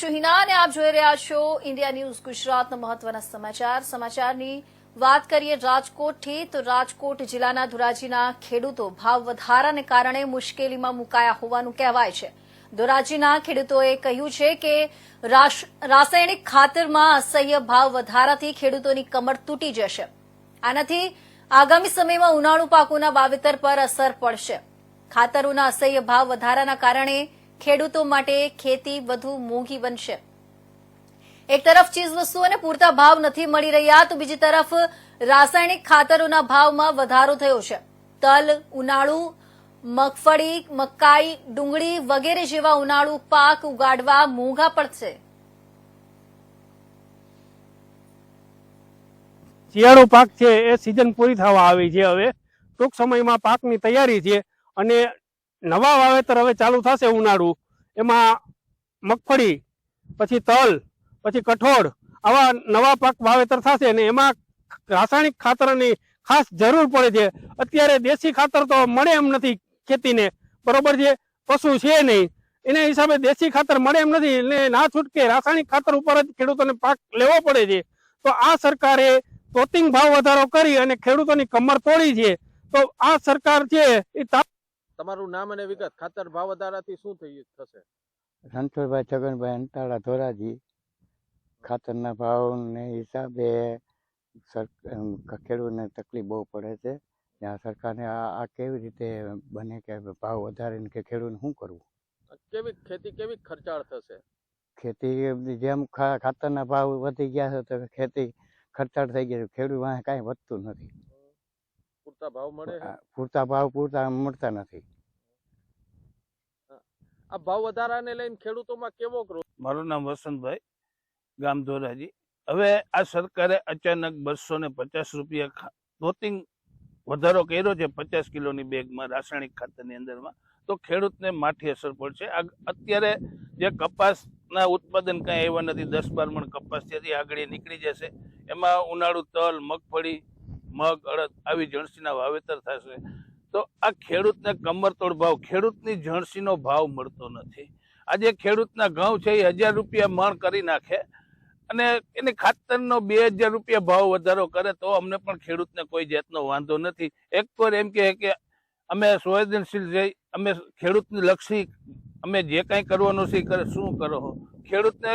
છું હિના અને આપ જોઈ રહ્યા છો ઇન્ડિયા ન્યૂઝ ગુજરાતના મહત્વના સમાચાર. સમાચારની વાત કરીએ રાજકોટથી, તો રાજકોટ જિલ્લાના ધોરાજીના ખેડૂતો ભાવ વધારાને કારણે મુશ્કેલીમાં મુકાયા હોવાનું કહેવાય છે. ધોરાજીના ખેડૂતોએ કહ્યું છે કે રાસાયણિક ખાતરમાં અસહ્ય ભાવ વધારાથી ખેડૂતોની કમર તૂટી જશે. આનાથી આગામી સમયમાં ઉનાળુ પાકોના વાવેતર પર અસર પડશે. ખાતરોના અસહ્ય ભાવ વધારાના કારણે ખેડૂતો માટે ખેતી વધુ મોંઘી બનશે. એક તરફ ચીજ વસ્તુઓને પૂરતા ભાવ નથી મળી રહ્યા, તો બીજી તરફ રાસાયણિક ખાતરોના ભાવમાં વધારો થયો છે. તલ, ઉનાળુ, મગફળી, મકાઈ, ડુંગળી વગેરે જેવા ઉનાળુ પાક ઉગાડવા મોંઘા પડશે. શિયાળુ પાક છે એ સિઝન પૂરી થવા આવી છે હવે. ટૂંક સમયમાં પાકની તૈયારી છે અને નવા વાવેતર હવે ચાલુ થશે ઉનાળુ. એમાં મગફળી, પછી તલ, પછી કઠોળ, આવા નવા પાક વાવેતર થશે અને એમાં રાસાયણિક ખાતરની ખાસ જરૂર પડે છે. અત્યારે દેશી ખાતર તો મળે એમ નથી ખેતીને. બરોબર છે? પશુ છે નહીં. એના હિસાબે દેશી ખાતર મળે એમ નથી એટલે ના છૂટકે રાસાયણિક ખાતર ઉપર જ ખેડૂતોને પાક લેવો પડે છે. તો આ સરકારે તોતિંગ ભાવ વધારો કરી અને ખેડૂતોની કમર તોડી છે. તો આ સરકાર છે એ તમારું નામ અને વિગત ખાતર ભાવ વધારાથી શું થઈ થશે? રણછોડભાઈ છગનભાઈ અંતાળા ધોરાજી. ખાતરના ભાવને હિસાબે ખેડૂતને તકલીફ બહુ પડે છે. ત્યાં સરકારને આ આ કેવી રીતે બને કે ભાવ વધારીને કે ખેડૂતને શું કરવું? કેવી ખેતી કેવી ખર્ચાળ થશે? ખેતી જેમ ખાતરના ભાવ વધી ગયા છે તો ખેતી ખર્ચાળ થઈ ગઈ છે. ખેડૂત વાંહે કાંઈ વધતું નથી. પૂરતા ભાવ મળે છે? પૂરતા ભાવ પૂરતા મળતા નથી. આ ભાવ વધારાને લઈને ખેડૂતોમાં કેવો ક્રોધ મારું નામ વસંતભાઈ ગામ ધોરાજી. હવે આ સરકારે અચાનક બસો ને પચાસ રૂપિયા ધોતિંગ વધારો કર્યો છે પચાસ કિલોની બેગમાં રાસાયણિક ખાતરની અંદરમાં. તો ખેડૂતને માઠી અસર પડશે. આ અત્યારે જે કપાસના ઉત્પાદન કાંઈ આવ્યા નથી દસ બાર મણ કપાસ ત્યાંથી આગળ નીકળી જશે. એમાં ઉનાળુ તલ મગફળી મગ, અડદ આવી જણસીના વાવેતર થશે. તો આ ખેડૂતને કમરતોડ ભાવ, ખેડૂતની જણસીનો ભાવ મળતો નથી. આજે ખેડૂતના ઘઉં છે એ હજાર રૂપિયા મણ કરી નાખે અને એને ખાતરનો બે હજાર રૂપિયા ભાવ વધારો કરે તો અમને પણ ખેડૂતને કોઈ જાતનો વાંધો નથી. એક પર એમ કહે કે અમે સંવેદનશીલ જઈ અમે ખેડૂતને લક્ષી, અમે જે કાંઈ કરવાનું છે કરે, શું કરો? ખેડૂતને